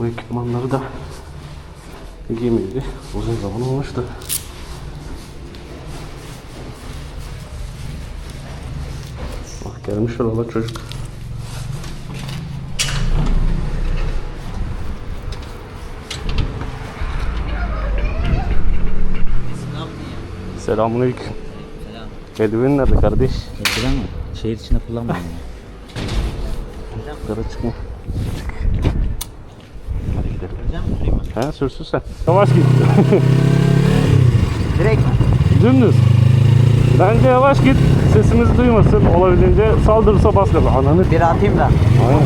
Bu ekipmanları da giymeyeli uzun zaman olmuştu. Bak gelmiş oralar çocuk. Selamünaleyküm. Selam. Eldiven nerede kardeş? Eldiven mi? Şehir içinde kullanmıyorum. Yukarı çıkma. Çık. Hadi gidelim. Eldiven mi süreyim ben? He sürsün sen. Yavaş git. Direkt mi? Dümdüz. Bence yavaş git. Sesimizi duymasın. Olabildiğince saldırırsa bas gaza. Ananı. Bir atayım da. Aynen.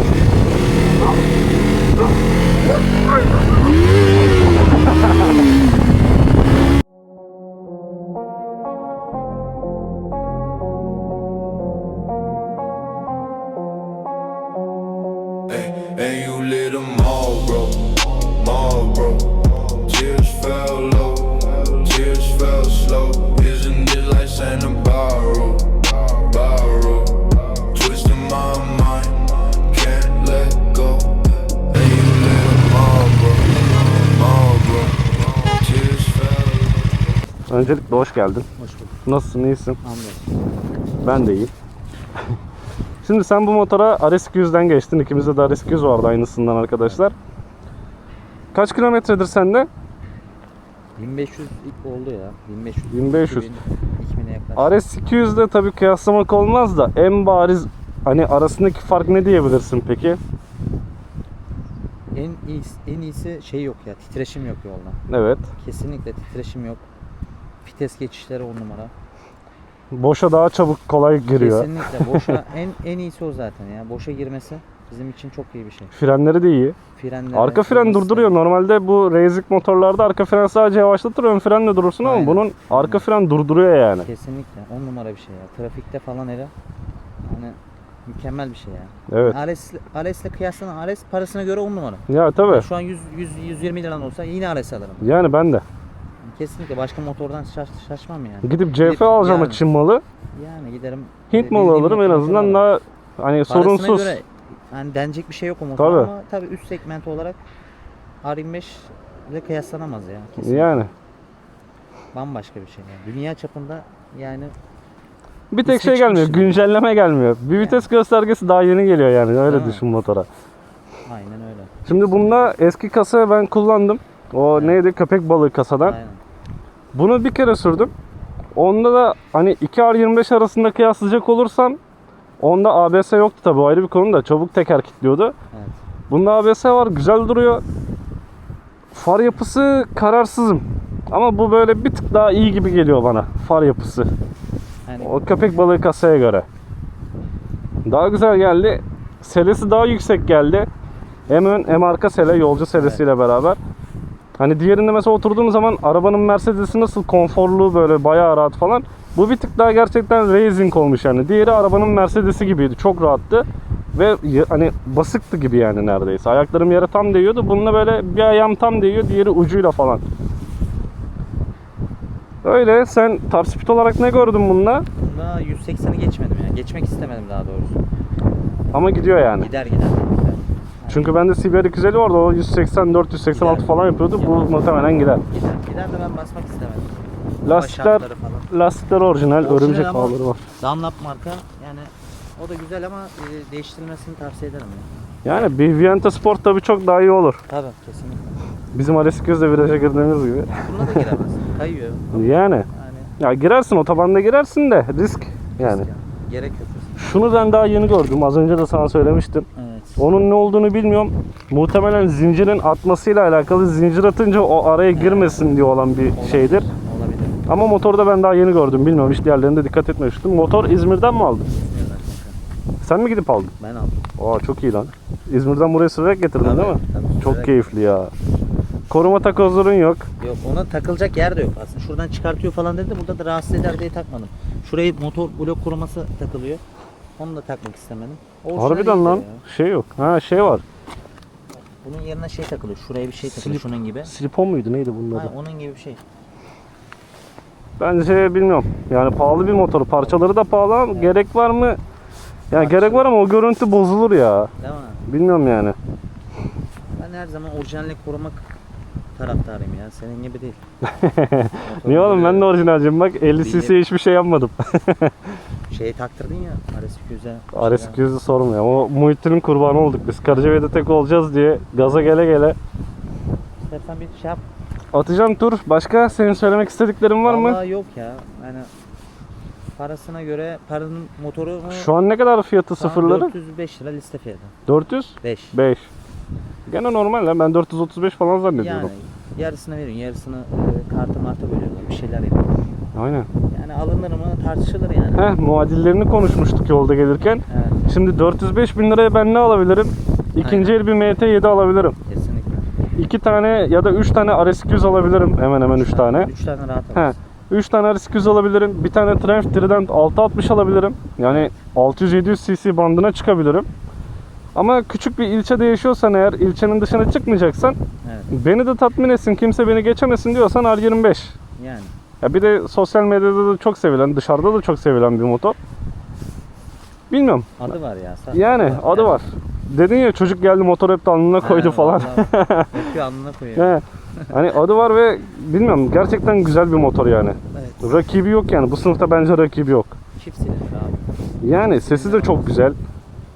Hoş geldin. Hoş bulduk. Nasılsın? iyisin? Anlıyorum. Ben de iyiyim. Şimdi sen bu motora RS200'den geçtin. İkimizde de RS200 vardı aynısından arkadaşlar. Kaç kilometredir sende? 1500 ilk oldu ya. 1500. 1500. 2000, 2000'e yaklaştı. RS200'de tabii kıyaslamak olmaz da en bariz hani arasındaki fark ne diyebilirsin peki? En iyisi, en iyisi şey yok ya. Titreşim yok yolda. Evet. Kesinlikle titreşim yok. Vites geçişleri on numara. Boşa daha çabuk kolay giriyor. Kesinlikle boşa en en iyisi o zaten ya. Boşa girmesi bizim için çok iyi bir şey. Frenleri de iyi. Frenler. Arka fren durduruyor. Normalde bu racing motorlarda arka fren sadece yavaşlatır, ön frenle durursun ama Aynen. bunun arka fren durduruyor yani. Kesinlikle on numara bir şey ya. Trafikte falan hele hani mükemmel bir şey ya. Evet. Ares, Ares'le kıyaslanan Ares parasına göre on numara. Ya tabii. Şu an 100, 100 120 liran olsa yine Ares alırım. Yani ben de. Kesinlikle başka motordan şaş, şaşmam yani. Gidip Gidip- CF alacağım yani. Çin malı. Yani giderim. Hint malı bildiğim alırım en azından alırım. daha hani Parasına sorunsuz. göre yani denecek bir şey yok o motor Tabii. ama tabii üst segment olarak R25 ile kıyaslanamaz ya. Kesinlikle. Yani. Bambaşka bir şey yani. Dünya çapında yani Bir tek şey gelmiyor. çıkmış. Güncelleme gelmiyor. Bir vites göstergesi daha yeni geliyor yani. Öyle Değil mi? düşün motora. aynen öyle. Şimdi bunda eski kasa ben kullandım. O neydi? Köpek balığı kasadan. Aynen. Bunu bir kere sürdüm. Onda da hani 2R25 arasında kıyaslayacak olursam onda ABS yoktu tabi ayrı bir konu da çabuk teker kilitliyordu. Evet. Bunda ABS var güzel duruyor. Far yapısı kararsızım. Ama bu böyle bir tık daha iyi gibi geliyor bana far yapısı. Yani O köpek balığı kasaya göre. Daha güzel geldi. Selesi daha yüksek geldi. Hem ön hem arka sele yolcu selesiyle beraber. Hani diğerinde mesela oturduğum zaman arabanın Mercedes'i nasıl konforlu böyle bayağı rahat falan. Bu bir tık daha gerçekten racing olmuş yani. Diğeri arabanın Mercedes'i gibiydi. Çok rahattı. Ve hani basıktı gibi yani neredeyse. Ayaklarım yere tam değiyordu. Bununla böyle bir ayağım tam değiyor. Diğeri ucuyla falan. Öyle. Sen top speed olarak ne gördün bununla? bunda 180'i geçmedim ya. Geçmek istemedim daha doğrusu. Ama gidiyor yani. Gider gider. Çünkü bende CBR 250 vardı. O 180, 486 Gider. falan yapıyordu. Bu Gider. muhtemelen gider. Gider. Gider de ben basmak istemedim. Lastikler lastikler orijinal, Orijinal örümcek bağları var. Dunlop marka yani o da güzel ama e, değiştirilmesini tavsiye ederim ya. Yani bir Vienta Sport tabii çok daha iyi olur. Tabii kesinlikle. Bizim RS200'de viraja girdiğimiz gibi. Buna da giremez. Kayıyor. Yani Yani ya girersin otobanda girersin de risk yani. risk Gerek yok. Şunu ben daha yeni gördüm. Az önce de sana söylemiştim. Evet. Onun ne olduğunu bilmiyorum. Muhtemelen zincirin atmasıyla alakalı. Zincir atınca o araya girmesin diye olan bir şeydir. Olabilir. Ama motoru da ben daha yeni gördüm. Bilmiyorum hiç diğerlerinde dikkat etmemiştim. Motor İzmir'den mi aldın? Sen mi gidip aldın? Ben aldım. Aa çok iyi lan. İzmir'den buraya sürerek getirdin Tabii, değil mi? tabii, çok sürerek. keyifli ya. Koruma takozların yok. Yok ona takılacak yer de yok aslında. Şuradan çıkartıyor falan dedi de burada da rahatsız eder diye takmadım. Şurayı motor blok koruması takılıyor. Onu da takmak istemedim. Orijinal Harbiden lan. ya. Şey yok. Ha şey var. Bunun yerine şey takılıyor. Şuraya bir şey takılıyor Slip- şunun gibi. Slipon muydu neydi bunun adı? Ha, onun gibi bir şey. Bence bilmiyorum. Yani pahalı bir motor. Parçaları da pahalı ama gerek var mı? Yani gerek var ama o görüntü bozulur ya. Değil mi? Bilmiyorum yani. Ben her zaman orijinallik korumak taraftarıyım ya. Senin gibi değil. Niye oğlum ben de orijinalciyim bak 50 cc hiçbir şey yapmadım. Şeyi taktırdın ya RS200'e. Ares 200'ü sormuyor. O Muhittin'in kurbanı olduk biz. Karacabey'de tek olacağız diye gaza gele gele. İstersen bir şey yap. Atacağım tur. Başka senin söylemek istediklerin var mı? Vallahi yok ya. Yani parasına göre paranın motoru Şu an ne kadar fiyatı şu an sıfırları? 405 lira liste fiyatı. 400? 5. 5. Gene normal lan. Ben 435 falan Yani zannediyorum. yarısını veriyorsun, yarısını e, kartı marta bölüyorlar, bir şeyler yapıyorlar. Aynen. Yani alınır mı tartışılır yani. Heh muadillerini konuşmuştuk yolda gelirken. Evet, Şimdi 405 bin liraya ben ne alabilirim? İkinci el bir MT7 alabilirim. kesinlikle. İki tane ya da üç tane RS200 alabilirim. Hemen hemen üç tane. 3 tane rahat alırsın. 3 tane RS200 alabilirim. Bir tane Triumph Trident 660 alabilirim. Yani 600-700 cc bandına çıkabilirim. Ama küçük bir ilçede yaşıyorsan eğer ilçenin dışına çıkmayacaksan Evet, beni de tatmin etsin kimse beni geçemesin diyorsan R25. yani. Ya bir de sosyal medyada da çok sevilen dışarıda da çok sevilen bir motor. Bilmiyorum. Adı var ya. sa- Yani adı var. Dedin ya çocuk geldi motor hep de alnına koydu He, falan. alnına koyuyor. He. Hani adı var ve bilmiyorum gerçekten güzel bir motor yani. Evet. Rakibi yok yani. Bu sınıfta bence rakibi yok. Çift silindir abi. Yani sesi de çok güzel.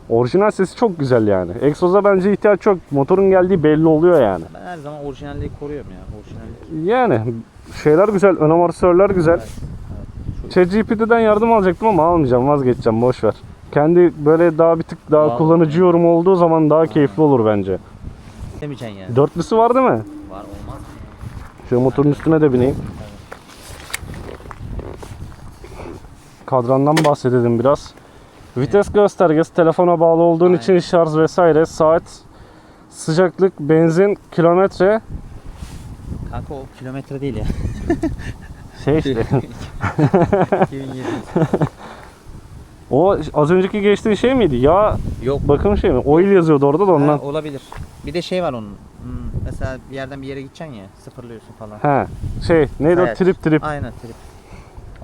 Orijinal sesi çok güzel yani. Egzoza bence ihtiyaç yok. Motorun geldiği belli oluyor yani. Ben her zaman orijinalliği koruyorum ya. Orijinallik. Yani şeyler güzel, ön amortisörler güzel. Evet. evet. ChatGPT'den yardım alacaktım ama almayacağım, vazgeçeceğim, boş ver. Kendi böyle daha bir tık daha Vallahi. kullanıcı yorum olduğu zaman daha keyifli olur bence. Demeyeceksin yani. Dörtlüsü var değil mi? Var olmaz? Şu motorun üstüne de bineyim. Kadrandan bahsedelim biraz. Vites göstergesi telefona bağlı olduğun Aynen. için şarj vesaire, saat, sıcaklık, benzin, kilometre, Kanka o kilometre değil ya. şey işte. 2007. o az önceki geçtiğin şey miydi? Ya Yok. bakım şey mi? Oil yazıyordu orada da ondan. Ha, olabilir. Bir de şey var onun. Hmm, mesela bir yerden bir yere gideceksin ya, sıfırlıyorsun falan. He. Şey neydi o Evet. trip trip. Aynen trip.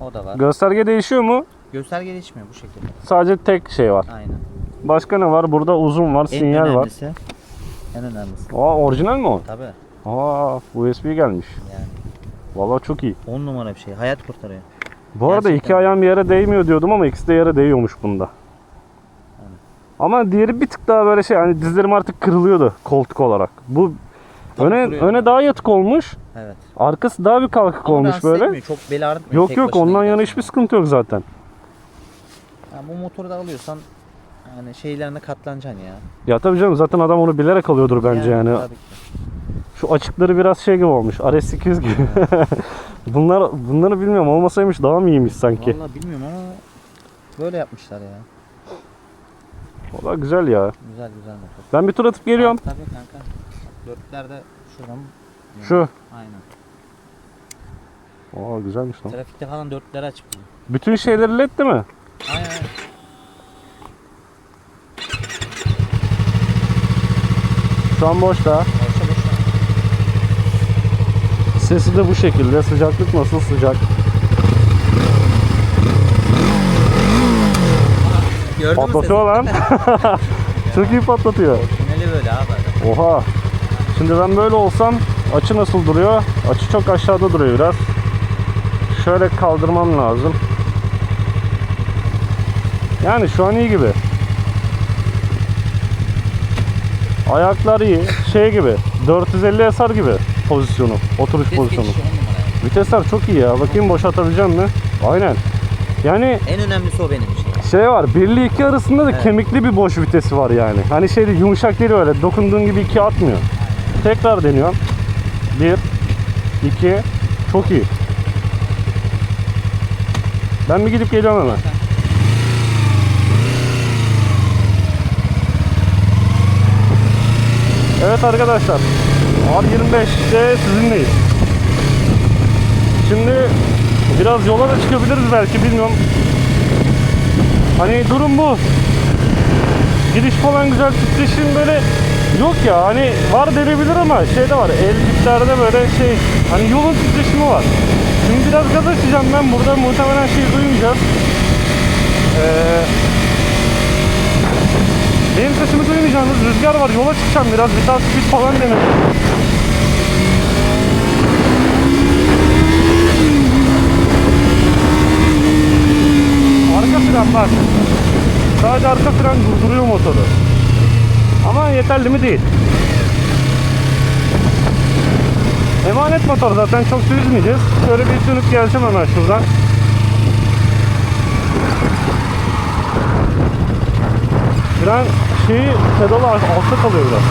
O da var. Gösterge değişiyor mu? Gösterge değişmiyor bu şekilde. Sadece tek şey var. Aynen. Başka ne var? Burada uzun var, En sinyal var. önemlisi. En önemlisi. Aa orijinal mi o? Tabii. Aa USB gelmiş. Yani Vallahi çok iyi. 10 numara bir şey. Hayat kurtarıyor. Bu arada Gerçekten. iki ayağım yere değmiyor diyordum ama ikisi de yere değiyormuş bunda. Ama diğeri bir tık daha böyle şey hani dizlerim artık kırılıyordu koltuk olarak. Bu Tam öne kuruyor. öne daha yatık olmuş. Evet. Arkası daha bir kalkık Ama olmuş rahatsız böyle. etmiyor, Çok bel ağrıtmıyor. Yok tek yok başına ondan yana gidersen. hiçbir sıkıntı yok zaten. Ya bu motoru da alıyorsan yani şeylerine katlanacaksın ya. Ya tabii canım zaten adam onu bilerek alıyordur bence yani. tabii ki. Şu açıkları biraz şey gibi olmuş. RS800 gibi. Bunlar bunları bilmiyorum olmasaymış daha mı iyiymiş sanki? Vallahi bilmiyorum ama böyle yapmışlar ya. Valla güzel ya. Güzel güzel motor. Ben bir tur atıp geliyorum. Tabii kanka. Dörtlerde şuradan. Şu. Aynen. Aa güzelmiş lan. Trafikte falan dörtleri açık. Bütün şeyleri led değil mi? Aynen. aynen. Şu an boşta. Boşa boşa. Sesi de bu şekilde. Sıcaklık nasıl sıcak? Gördün Patlatıyor lan. Çok iyi patlatıyor. Tüneli böyle abi. Oha. Şimdi ben böyle olsam açı nasıl duruyor? Açı çok aşağıda duruyor biraz. Şöyle kaldırmam lazım. Yani şu an iyi gibi. Ayaklar iyi. Şey gibi. 450 SR gibi pozisyonu. Oturuş Vites pozisyonu. geçişi on numara. Vitesler çok iyi ya. Bakayım boşaltabileceğim mi? Aynen. Yani En önemlisi o benim için. şey var 1 ile 2 arasında da kemikli bir boş vitesi var yani. Hani şeyde yumuşak değil öyle dokunduğun gibi 2 atmıyor. Tekrar deniyorum. 1 2 çok iyi. Ben bir gidip geliyorum hemen. Evet arkadaşlar. R25'te sizinleyiz. Şimdi biraz yola da çıkabiliriz belki bilmiyorum. Hani durum bu. Gidiş falan güzel titreşim böyle yok ya hani var denebilir ama şey de var el tiplerde böyle şey hani yolun titreşimi var. Şimdi biraz gaz açacağım ben burada muhtemelen şey duymayacağız. Ee, benim sesimi duymayacağız. anlayacağınız rüzgar var. Yola çıkacağım biraz. Bir saat speed falan denedim. Arka fren var. Sadece arka fren durduruyor motoru. Ama yeterli mi değil. Emanet motor zaten çok süzmeyeceğiz. Şöyle bir sürüp geleceğim hemen şuradan. Fren şeyi pedalı altta kalıyor biraz.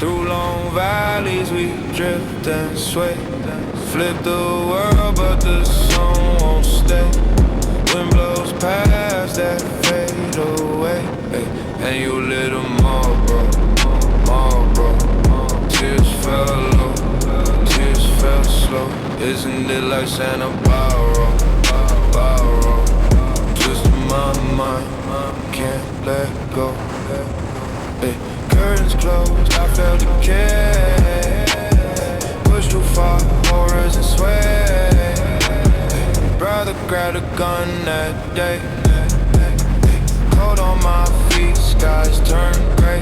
Through long valleys, we drift and sway. Flip the world, but the sun won't stay. Wind blows past that fade away. Hey, and you lit bro. All, bro. Tears fell low, tears fell slow. Isn't it like Santa borrow? Twisting my mind, can't let go. Hey, curtains closed, I felt the care. Pushed too far, horrors and sweat. Brother grabbed a gun that day. Cold on my feet, skies turn gray.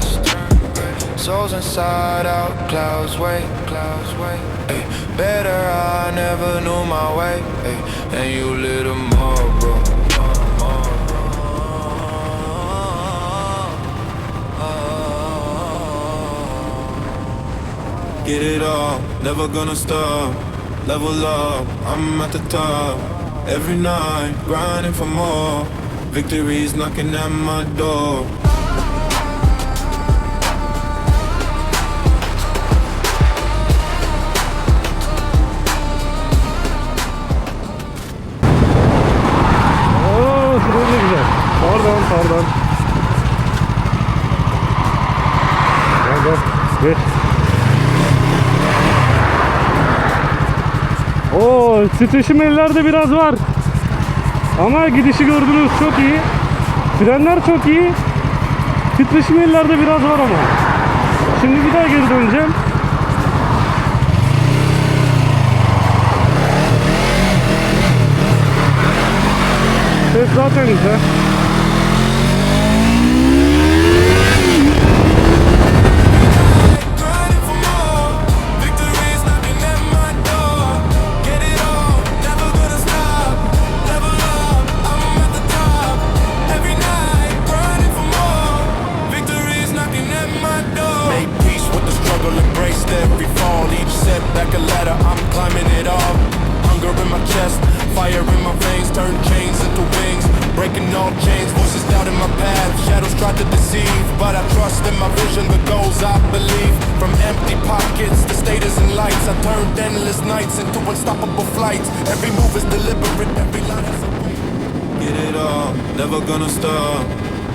Souls inside out, clouds wait, clouds wait. Ay, better I never knew my way. Ay, and you lit 'em all, Get it all, never gonna stop. Level up, I'm at the top. Every night, grinding for more. Victory's knocking at my door. Pardon, pardon. Geç. Titreşim ellerde biraz var. Ama gidişi gördünüz çok iyi. Frenler çok iyi. Titreşim ellerde biraz var ama. Şimdi bir daha geri döneceğim. Ses zaten güzel.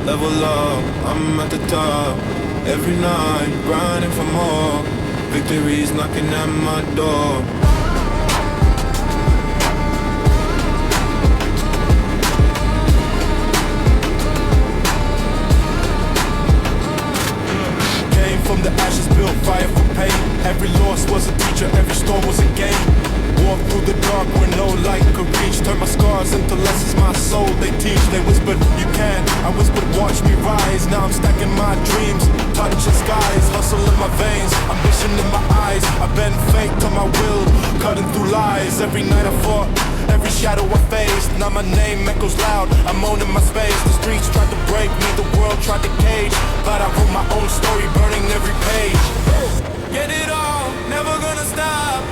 Level up, I'm at the top. Every night, grinding for more. Victory's knocking at my door. Came from the ashes, built fire for pain. Every loss was a teacher, every storm was a game. Walked through the dark where no light could reach. Turn my scars into lessons, my soul they teach. They whispered, you can. I whispered, watch me rise. Now I'm stacking my dreams, touching skies, hustle in my veins, ambition in my eyes. I've been fake to my will, cutting through lies. Every night I fought, every shadow I faced. Now my name echoes loud. I'm owning my space. The streets tried to break me, the world tried to cage, but I wrote my own story, burning every page. Get it all, never gonna stop.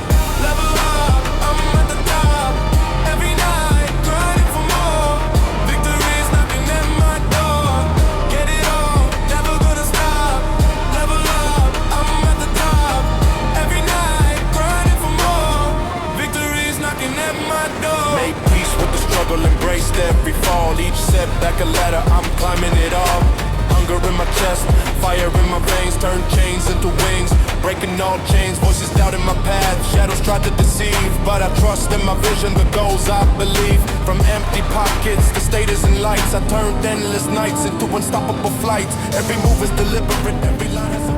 Level I believe. From empty pockets to status and lights, I turned endless nights into unstoppable flights. Every move is deliberate, every line is a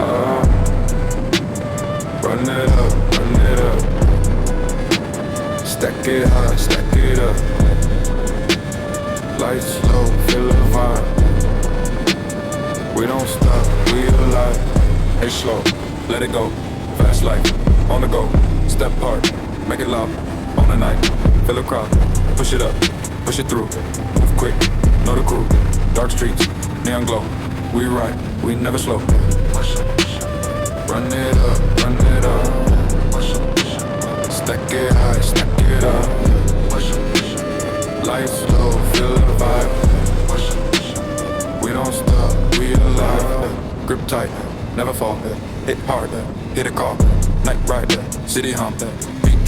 uh, Run it up, run it up. Stack it high, stack it up. Lights low, feel the vibe. We don't stop, we alive. Hey slow, let it go. Fast life, on the go. Step part, make it loud. On the night, feel the crowd. Push it up, push it through. Move quick, know the crew. Dark streets, neon glow. We ride, we never slow. Run it up, run it up. Stack it high, stack it up. Lights low, feel the vibe. We don't stop, we alive. Grip tight, never fall. Hit hard, hit a call. Night ride, city hum.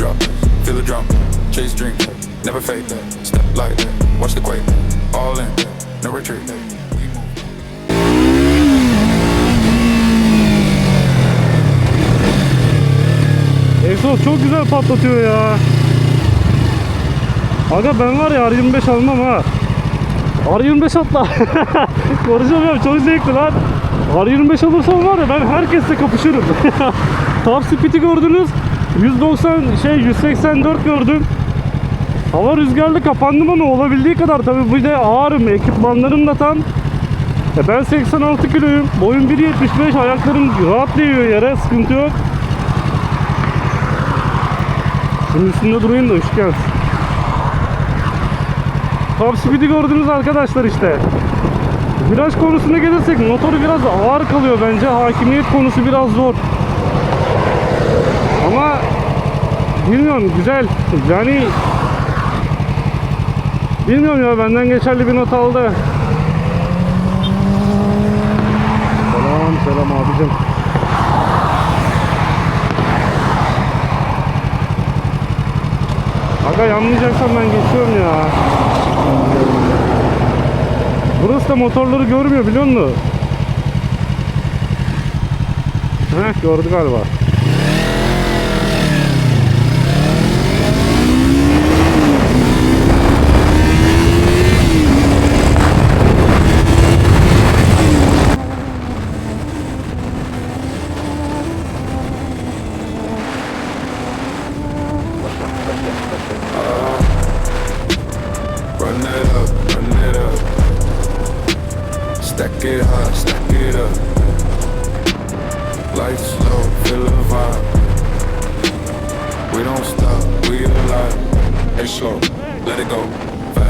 Drop, feel the drum. Chase dream, never fade. Step light, watch the quake. All in, no retreat. Egzoz çok güzel patlatıyor ya. Aga ben var ya R25 almam ha. R25 atla. Konuşamıyorum çok zevkli lan. R25 alırsam var ya ben herkesle kapışırım. Top speed'i gördünüz. 190 şey 184 gördüm. Hava rüzgarlı kapandım ama olabildiği kadar tabii bir de ağırım ekipmanlarım da tam. E ben 86 kiloyum. Boyum 1.75 ayaklarım rahat değiyor yere sıkıntı yok. Şunun üstünde durayım da ışık gelsin. Top speed'i gördünüz arkadaşlar işte. Viraj konusuna gelirsek motoru biraz ağır kalıyor bence. Hakimiyet konusu biraz zor. Ama bilmiyorum güzel. Yani bilmiyorum ya benden geçerli bir not aldı. Selam selam abicim. Aga yanmayacaksan ben geçiyorum ya. Burası da motorları görmüyor biliyor musun? Heh gördü galiba.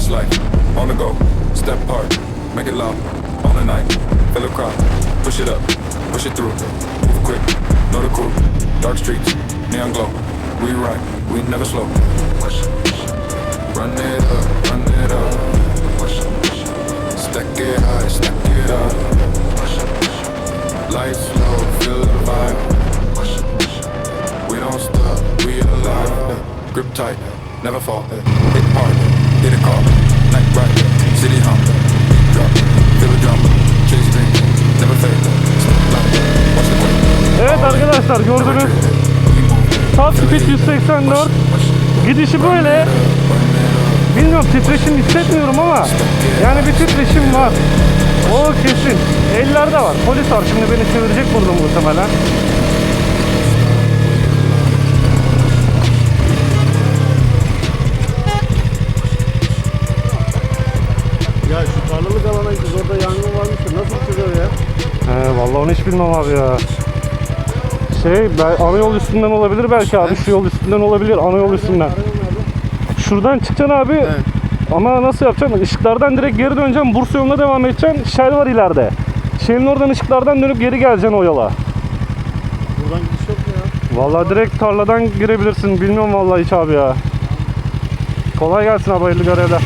Fast life, on the go. Step part, make it loud. On the night, feel the crowd. Push it up, push it through. Move quick, know the crew. Dark streets, neon glow. We ride, we never slow. Run it up, run it up. Stack it high, stack it up. Lights low, feel the vibe. We don't stop, we alive. Grip tight, never fall. Hit hard, hit a call. Night ride, city hum. Beat drop, feel the drum. Chase dream, never fade. Light, watch the quake. Evet arkadaşlar gördünüz. Top speed 184. Gidişi böyle. Bilmiyorum titreşim hissetmiyorum ama yani bir titreşim var. O kesin. Ellerde var. Polis var şimdi beni çevirecek buradan muhtemelen. Bilmem abi ya. Şey, ben, ana yol üstünden olabilir belki abi. Şu yol üstünden olabilir, ana yol üstünden. Şuradan çıkacaksın abi. Ama nasıl yapacaksın? Işıklardan direkt geri döneceksin. Bursa yoluna devam edeceksin. Şel var ileride. Şelin oradan ışıklardan dönüp geri geleceksin o yola. Buradan gidiş yok mu ya? Vallahi direkt tarladan girebilirsin. Bilmiyorum vallahi hiç abi ya. Kolay gelsin abi hayırlı görevler.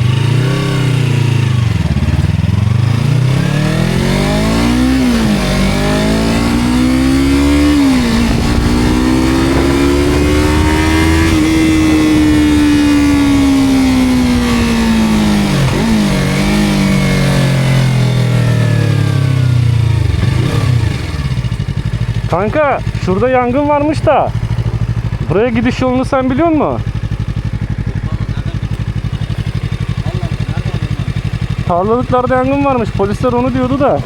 Kanka şurada yangın varmış da. Buraya gidiş yolunu sen biliyor musun? Tarlalıklarda yangın varmış. Polisler onu diyordu da.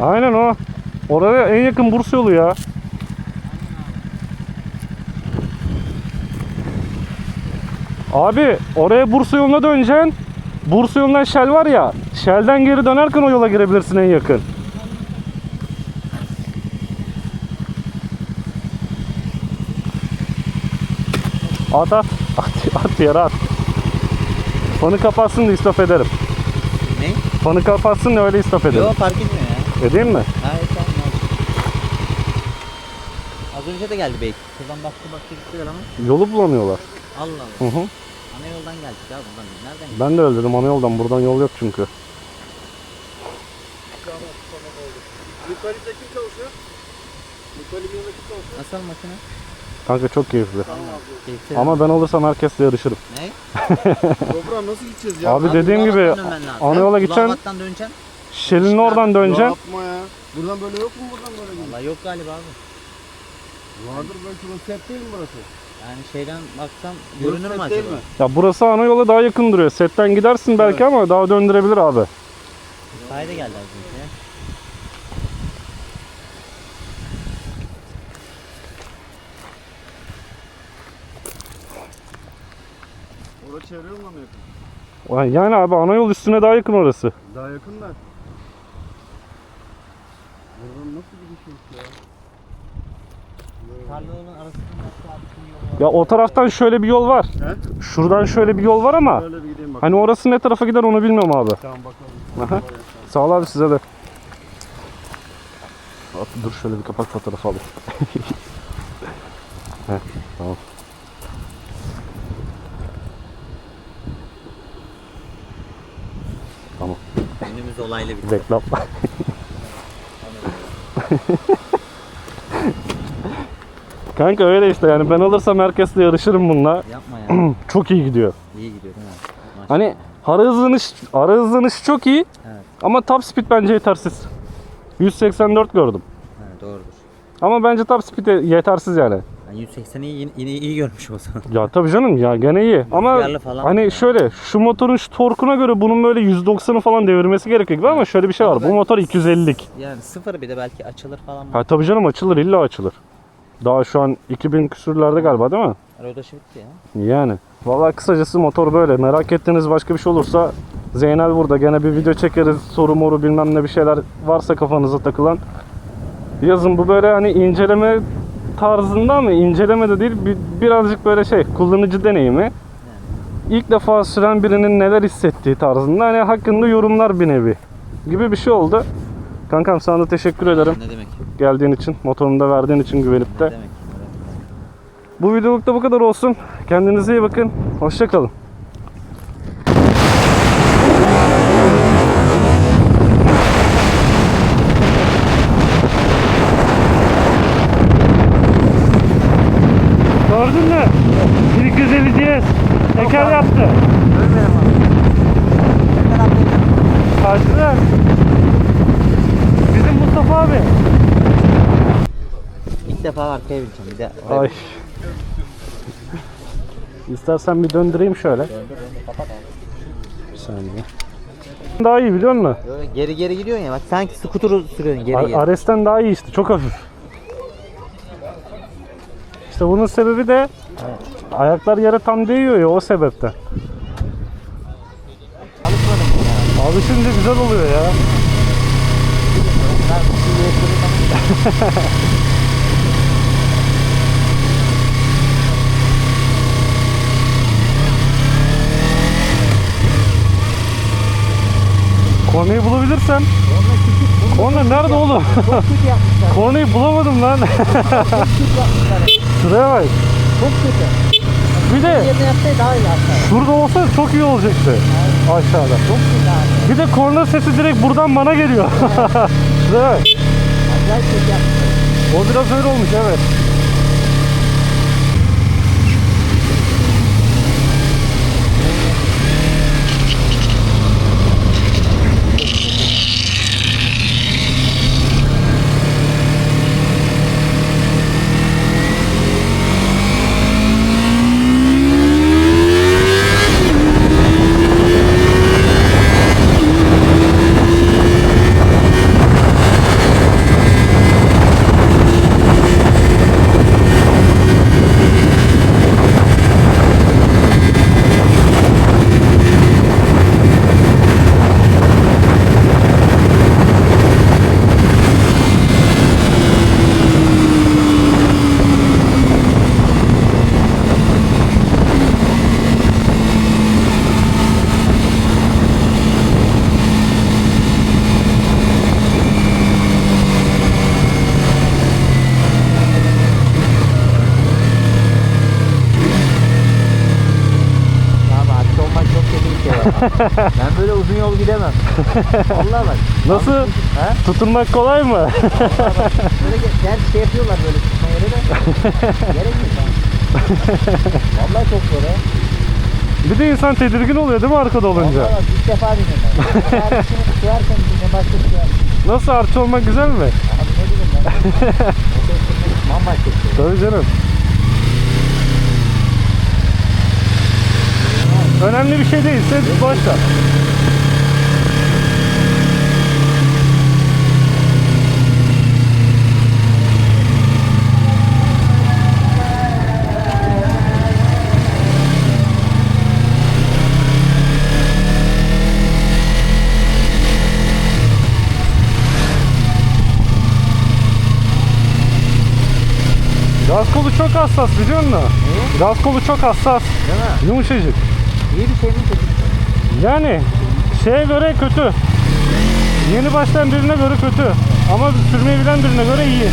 Aynen o. Oraya en yakın Bursa yolu ya. Abi oraya Bursa yoluna döneceksin. Bursa yolundan Shell var ya. Shell'den geri dönerken o yola girebilirsin en yakın. At at. At, at yere at. Fanı kapatsın da istop ederim. Ne? Fanı kapatsın da öyle istop ederim. Yok fark etmiyor ya. Edeyim mi? Hayır tamam. Az önce de geldi belki. Şuradan baktı baktı gittiler ama. Yolu bulamıyorlar. Allah Allah. Hı hı. Ana yoldan geldik ya buradan. Nereden geldik? Ben de öyle dedim ana yoldan buradan yol yok çünkü. Yukarıda kim çalışıyor? Yukarıda kim çalışıyor? Nasıl makine? Kanka çok keyifli. Keyifli. Ama ben olursam herkesle yarışırım. Ne? Toprağım nasıl gideceğiz ya? Abi dediğim gibi ana yola gideceksin. Ulavat'tan döneceksin. Şelin oradan döneceksin. Yapma ya. Buradan böyle yok mu buradan böyle gidiyor? Valla yok galiba abi. Vardır belki burası set değil mi burası? Yani şeyden baksam görünür mü acaba? değil mi? Ya burası ana yola daha yakın duruyor. Setten gidersin belki ama daha döndürebilir abi. Kayda geldi az önce. Orada çevre yoluna mı yakın? Yani abi ana yol üstüne daha yakın orası. Daha yakın da. Buradan nasıl gidiş yok ya? Ya o taraftan şöyle bir yol var. He? Şuradan şöyle bir yol var ama bir gideyim hani orası ne tarafa gider onu bilmiyorum abi. Tamam bakalım. Aha. Sağ ol abi size de. At, dur şöyle bir kapak fotoğrafı alayım. Heh, tamam. Tamam. Önümüz olaylı bir Reklam. Kanka öyle işte yani ben alırsam herkesle yarışırım bununla. Yapma ya. Çok iyi gidiyor. İyi gidiyor değil mi? Maşallah. Hani hara hızlanış, ara hızlanış çok iyi Evet. ama top speed bence yetersiz. 184 gördüm. Ha, doğrudur. Ama bence top speed yetersiz yani. Ben 180'i yine, yine iyi görmüş o zaman. Ya tabii canım ya gene iyi. Ama Rüzgarlı falan hani ya. şöyle şu motorun şu torkuna göre bunun böyle 190'ı falan devirmesi gerekiyor gibi ama şöyle bir şey var. Bu motor 250'lik. Yani sıfır bir de belki açılır falan. Ha tabii canım açılır illa açılır. Daha şu an 2000 küsürlerde galiba değil mi? Rodaşı bitti ya. Yani. Vallahi kısacası motor böyle. Merak ettiğiniz başka bir şey olursa Zeynel burada. Gene bir video çekeriz. Soru moru bilmem ne bir şeyler varsa kafanıza takılan. Yazın bu böyle hani inceleme tarzında mı? İnceleme de değil. Bir, birazcık böyle şey kullanıcı deneyimi. İlk defa süren birinin neler hissettiği tarzında hani hakkında yorumlar bir nevi gibi bir şey oldu. Kankam sana da teşekkür ederim Ne demek? Geldiğin için, motorunu da verdiğin için güvenip de. Bu videoluk da bu kadar olsun. Kendinize iyi bakın. Hoşçakalın. Gördün mü? 1250 DS teker yaptı. Karşıda. Bizim Mustafa abi. Arkaya bineceğim. Bir de oraya Ay. İstersen bir döndüreyim şöyle. Bir saniye. Daha iyi biliyor musun? Böyle geri geri gidiyorsun ya bak sanki skuturu sürüyorsun geri geri. Ares'ten daha iyi işte çok hafif. İşte bunun sebebi de ayaklar yere tam değiyor ya o sebepten. Alışmadım ya. Alışınca güzel oluyor ya. Ben bu Kornayı bulabilirsem. Korna nerede oğlum? Kornayı bulamadım lan. Şuraya bak. Çok kötü. Bir de şurada olsa çok iyi olacaktı. Aşağıda. Çok abi. Bir de korna sesi direkt buradan bana geliyor. Şuraya bak. O biraz öyle olmuş evet. Abi aksi olmak çok kötü bir şey ya. ben böyle uzun yol gidemem. Vallahi bak. Nasıl? He? Tutunmak kolay mı? Vallahi bak. Böyle ge- gerçi şey yapıyorlar böyle tutma yeri de. Gerek yok. Vallahi çok zor ya. bir de insan tedirgin oluyor değil mi arkada olunca? Vallahi ilk defa bindim ben. Sürerken bir de başka bir şey. Nasıl artçı olmak güzel mi? Abi ne bileyim ben. Bambaşka şey. Tabii canım. Önemli bir şey değilse boş ver. Gaz kolu çok hassas biliyor musun? Gaz kolu çok hassas. Değil mi? Yumuşacık. İyi bir şey şey? mi? Yani şeye göre kötü. Yeni başlayan birine göre kötü. Ama sürmeyi bilen birine göre iyi.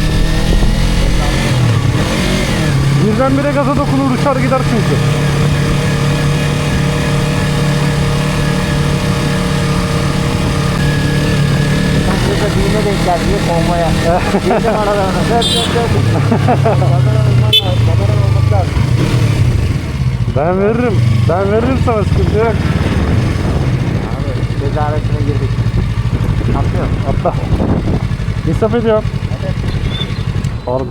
Birdenbire gaza dokunur uçar gider çünkü. Sen şurada düğüne denk geldi diye kovmaya. Girdim aralarına. Dört dört dört. Babadan olman lazım. Ben veririm. Ben veririm sana sıkıntı yok. Abi ceza arasına girdik. Atlıyor. Atla. İnsaf ediyorum. Pardon.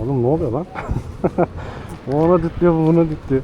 Oğlum ne oluyor lan? o ona ditliyor bu buna ditliyor.